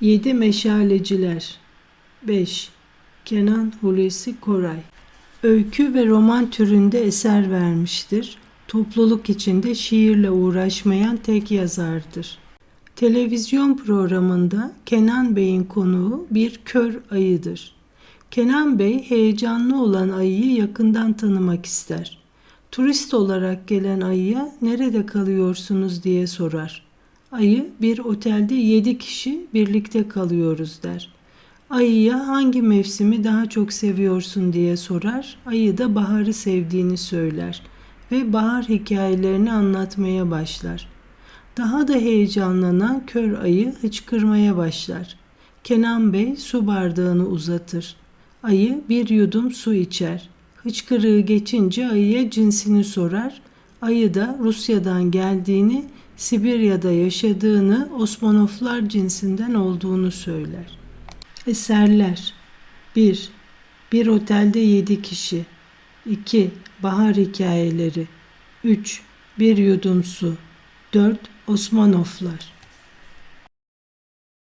Yedi Meşaleciler 5. Kenan Hulusi Koray Öykü ve roman türünde eser vermiştir. Topluluk içinde şiirle uğraşmayan tek yazardır. Televizyon programında Kenan Bey'in konuğu bir kör ayıdır. Kenan Bey heyecanlı olan ayıyı yakından tanımak ister. Turist olarak gelen ayıya nerede kalıyorsunuz diye sorar. Ayı bir otelde yedi kişi birlikte kalıyoruz der. Ayıya hangi mevsimi daha çok seviyorsun diye sorar. Ayı da baharı sevdiğini söyler ve bahar hikayelerini anlatmaya başlar. Daha da heyecanlanan kör ayı hıçkırmaya başlar. Kenan Bey su bardağını uzatır. Ayı bir yudum su içer. Hıçkırığı geçince ayıya cinsini sorar. Ayı da Rusya'dan geldiğini, Sibirya'da yaşadığını, Osmanoflar cinsinden olduğunu söyler. Eserler 1. Bir otelde 7 kişi 2. Bahar hikayeleri 3. Bir yudum su 4. Osmanoflar